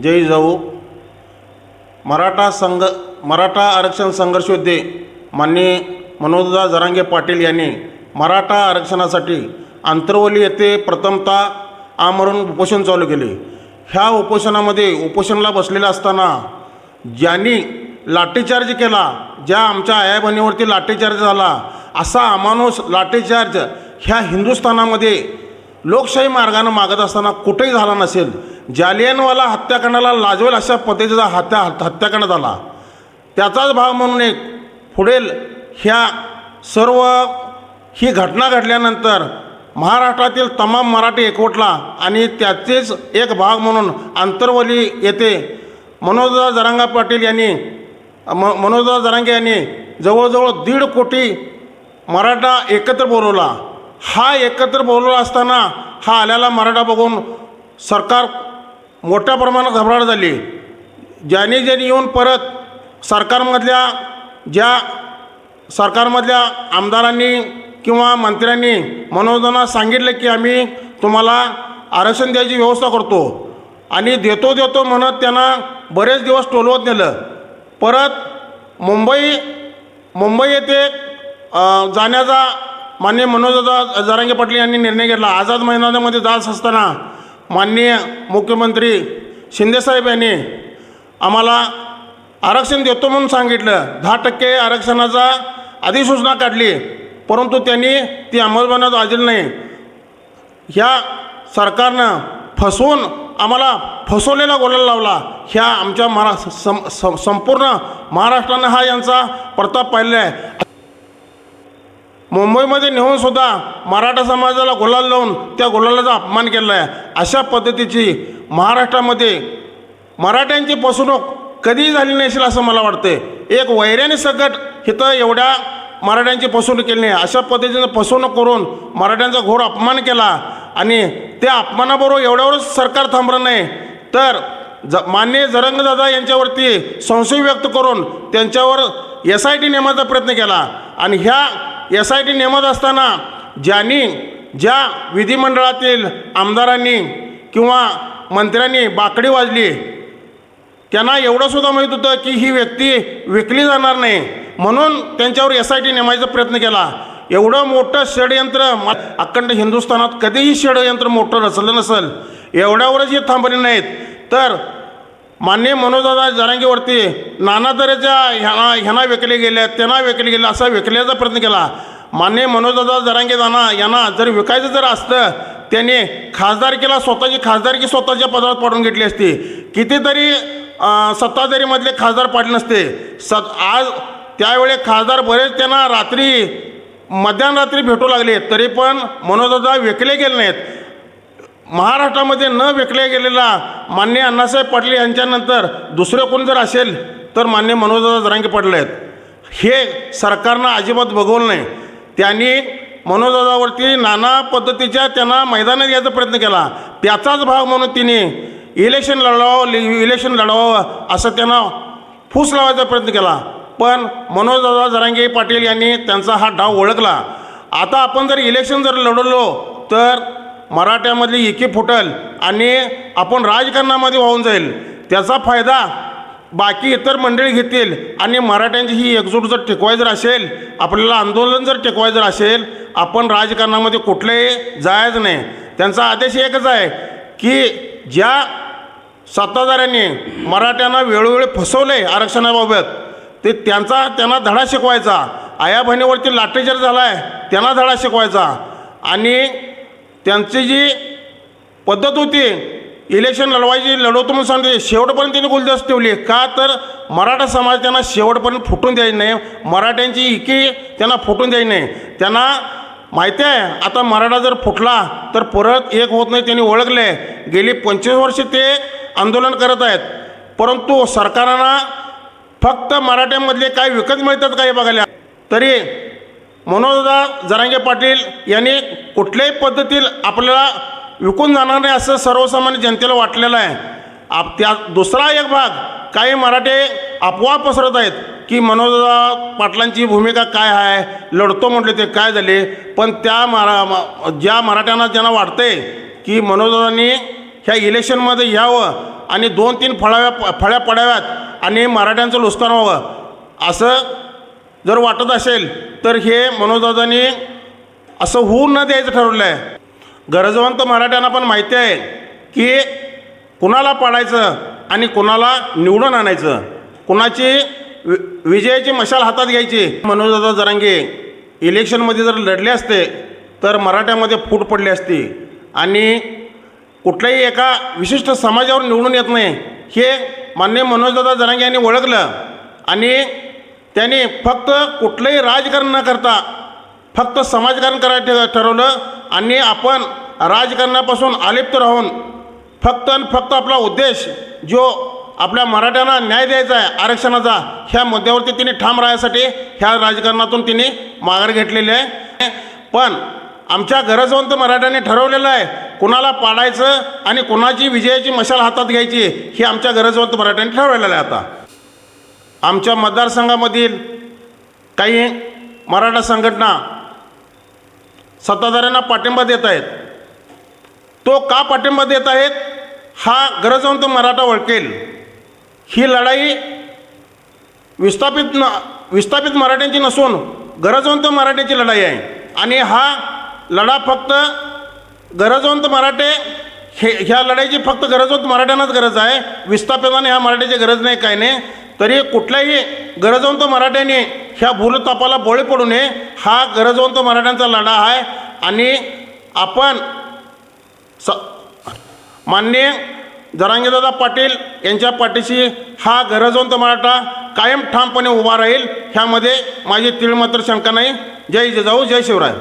जय जाऊ मराठा संघ मराठा आरक्षण संघर्ष योद्धे माननीय मनोजदा जरांगे पाटील यांनी मराठा आरक्षणासाठी आंतरवली येथे प्रथमतः आमरण उपोषण चालू केले. ह्या उपोषणामध्ये उपोषणाला बसलेले असताना ज्यांनी लाठीचार्ज केला ज्या आमच्या आयाबहिणीवरती लाठीचार्ज झाला असा अमानुष लाठीचार्ज ह्या हिंदुस्थानामध्ये लोकशाही मार्गानं मागत असताना कुठेही झाला नसेल जालियनवाला हत्याकांडाला लाजवेल अशा पद्धतीचा हत्या हत्याकांड झाला. आला त्याचाच भाग म्हणून एक पुढील ह्या सर्व ही घटना घडल्यानंतर महाराष्ट्रातील तमाम मराठी एकवटला आणि त्याचेच एक भाग म्हणून आंतरवली येथे मनोजदा जरांगा पाटील यांनी म मनोजदा जरांगे यांनी जवळजवळ दीड कोटी मराठा एकत्र बोलवला. हा एकत्र बोलवला असताना हा आलेला मराठा बघून सरकार मोठ्या प्रमाणात घबराट झाली. ज्याने ज्याने येऊन परत सरकारमधल्या ज्या सरकारमधल्या आमदारांनी किंवा मंत्र्यांनी मनोजना सांगितलं की आम्ही तुम्हाला आरक्षण द्यायची व्यवस्था करतो. आणि देतो देतो म्हणत त्यांना बरेच दिवस टोलवत नेलं. परत मुंबई मुंबई येथे जाण्याचा माननीय मनोजदा जरांगे पाटील यांनी निर्णय घेतला. आझाद मैदानामध्ये जात असताना माननीय मुख्यमंत्री शिंदेसाहेब यांनी आम्हाला आरक्षण देतो म्हणून सांगितलं. दहा टक्के आरक्षणाचा अधिसूचना काढली. परंतु त्यांनी ती अंमलबजावण्यात आलेली नाही. ह्या सरकारनं फसवून आम्हाला फसवलेला गोलाला लावला. ह्या आमच्या महारा सं- संपूर्ण महाराष्ट्रानं हा यांचा प्रताप पाहिलेला आहे. मुंबईमध्ये नेऊन सुद्धा मराठा समाजाला गुलाल लावून त्या गुलालाचा अपमान केला आहे अशा पद्धतीची महाराष्ट्रामध्ये मराठ्यांची फसवणूक कधीही झाली नसेल असं मला वाटते एक वैराणी सकट इथं एवढ्या मराठ्यांची फसवणूक केली नाही. अशा पद्धतीनं फसवणूक करून मराठ्यांचा घोर अपमान केला आणि त्या अपमानाबरोबर एवढ्यावरच सरकार थांबलं नाही. तर ज मान्य जरंगदादा यांच्यावरती संशय व्यक्त करून त्यांच्यावर एस आय टी नेमाचा प्रयत्न केला आणि ह्या एस आय टी नेमत असताना ज्यांनी ज्या विधिमंडळातील आमदारांनी किंवा मंत्र्यांनी बाकडी वाजली त्यांना एवढं सुद्धा माहीत होतं की ही व्यक्ती विकली जाणार नाही. म्हणून त्यांच्यावर एस आय टी नेमायचा प्रयत्न केला. एवढं मोठं षडयंत्र अखंड हिंदुस्थानात कधीही षडयंत्र मोठं रचलं नसेल. एवढ्यावरच हे थांबले नाहीत. तर मान्य मनोजदादा जरांगीवरती नाना तऱ्हेच्या ह्यांना ह्यांना विकले गेल्या त्यांना विकले गेले असा विकल्याचा प्रयत्न केला. मान्य मनोजदादा जरांगे दाना यांना जर विकायचं जर असतं त्याने खासदारकीला स्वतःची खासदारकी स्वतःच्या पदावर पाडून घेतली असती. कितीतरी सत्ताधारीमधले खासदार पाडले नसते. सत आज त्यावेळी खासदार बरेच त्यांना रात्री मध्यरात्री भेटू लागले तरी पण मनोजदादा विकले गेले नाहीत. महाराष्ट्रामध्ये न विकल्या गेलेला मान्य अण्णासाहेब पाटील यांच्यानंतर दुसरं कोण जर असेल तर मान्य मनोजदादा जरांगे पाटील आहेत. हे सरकारनं अजिबात बघवलं नाही. त्यांनी मनोजदादावरती नाना पद्धतीच्या त्यांना मैदानात यायचा प्रयत्न केला. त्याचाच भाग म्हणून तिने इलेक्शन लढवावं इलेक्शन लढवावं असं त्यांना फूस लावायचा प्रयत्न केला. पण मनोजदादा जरांगे पाटील यांनी त्यांचा हा डाव ओळखला. आता आपण जर इलेक्शन जर लढवलो तर मराठ्यामधली एकी फुटल आणि आपण राजकारणामध्ये वाहून जाईल. त्याचा फायदा बाकी इतर मंडळी घेतील आणि मराठ्यांची ही एकजूट जर टिकवायचं जर असेल आपल्याला आंदोलन जर टिकवायचं असेल आपण राजकारणामध्ये कुठलंही जायचं नाही. त्यांचा आदेश एकच आहे की ज्या सत्ताधाऱ्यांनी मराठ्यांना वेळोवेळी फसवले आरक्षणाबाबत ते त्यांचा त्यांना धडा शिकवायचा. आया बहिणीवरती लाठीचार झाला आहे त्यांना धडा शिकवायचा. आणि त्यांची जी पद्धत होती इलेक्शन लढवायची लढवतो म्हणून सांगते शेवटपर्यंत त्यांनी गुलदस्त ठेवली. का तर मराठा समाज त्यांना शेवटपर्यंत फुटून द्यायची नाही. मराठ्यांची इकी त्यांना फुटून द्यायची नाही. त्यांना माहिती आहे आता मराठा जर फुटला तर परत एक होत नाही त्यांनी ओळखले गेली पंचवीस वर्ष ते आंदोलन करत आहेत. परंतु सरकारांना फक्त मराठ्यामधले काय विकत मिळतात काय बघायला? तरी मनोजदा जरांगे पाटील यांनी कुठल्याही पद्धतीत आपल्याला विकून जाणार नाही असं सर्वसामान्य जनतेला वाटलेलं आहे. आप त्या दुसरा एक भाग काही मराठे अफवा पसरत आहेत की मनोजदा पाटलांची भूमिका काय आहे लढतो म्हटले ते काय झाले पण त्या मरा म- ज्या मराठ्यांना ज्यांना वाटतंय की मनोजदांनी ह्या इलेक्शनमध्ये यावं आणि दोन तीन फळाव्या फळ्या पडाव्यात आणि मराठ्यांचं नुकसान व्हावं असं जर वाटत असेल तर हे मनोजदादांनी असं होऊ न द्यायचं ठरवलं आहे. गरजवंत मराठ्यांना पण माहिती आहे की कुणाला पाडायचं आणि कुणाला निवडून आणायचं. कुणाची वि विजयाची मशाल हातात घ्यायची. मनोजदादा जरांगे इलेक्शनमध्ये जर लढले असते तर मराठ्यामध्ये फूट पडली असती. आणि कुठल्याही एका विशिष्ट समाजावर निवडून येत नाही हे मान्य मनोजदादा जरांगे यांनी ओळखलं. आणि त्यांनी फक्त कुठलंही राजकारण न करता फक्त समाजकारण करायचं ठरवलं आणि आपण राजकारणापासून अलिप्त राहून फक्त आणि फक्त आपला उद्देश जो आपल्या मराठ्यांना न्याय द्यायचा आहे आरक्षणाचा ह्या मुद्द्यावरती तिने ठाम राहण्यासाठी ह्या राजकारणातून तिने माघार घेतलेली आहे. पण आमच्या गरजवंत मराठ्यांनी ठरवलेलं आहे कुणाला पाडायचं आणि कुणाची विजयाची मशाल हातात घ्यायची हे आमच्या गरजवंत मराठ्यांनी ठरवलेलं आहे आता. आमच्या मतदारसंघामधील काही मराठा संघटना सत्ताधाऱ्यांना पाठिंबा देत आहेत. तो का पाठिंबा देत आहेत? हा गरजवंत मराठा ओळखेल. ही लढाई विस्थापित न विस्थापित मराठ्यांची नसून गरजवंत मराठ्याची लढाई आहे. आणि हा लढा फक्त गरजवंत मराठे हे ह्या लढाईची फक्त गरजवंत मराठ्यांनाच गरज आहे. विस्थापितांना ह्या मराठ्याची गरज नाही काय नाही. तरी कुठल्याही गरजवंत मराठ्याने ह्या भूलतापाला बळी पडू नये. हा गरजवंत मराठ्यांचा लढा आहे. आणि आपण स माननीय जरांगीदादा पाटील यांच्या पाठीशी हा गरजवंत मराठा कायम ठामपणे उभा राहील. ह्यामध्ये माझी तीळमात्र शंका नाही. जय जिजाऊ जय शिवराय.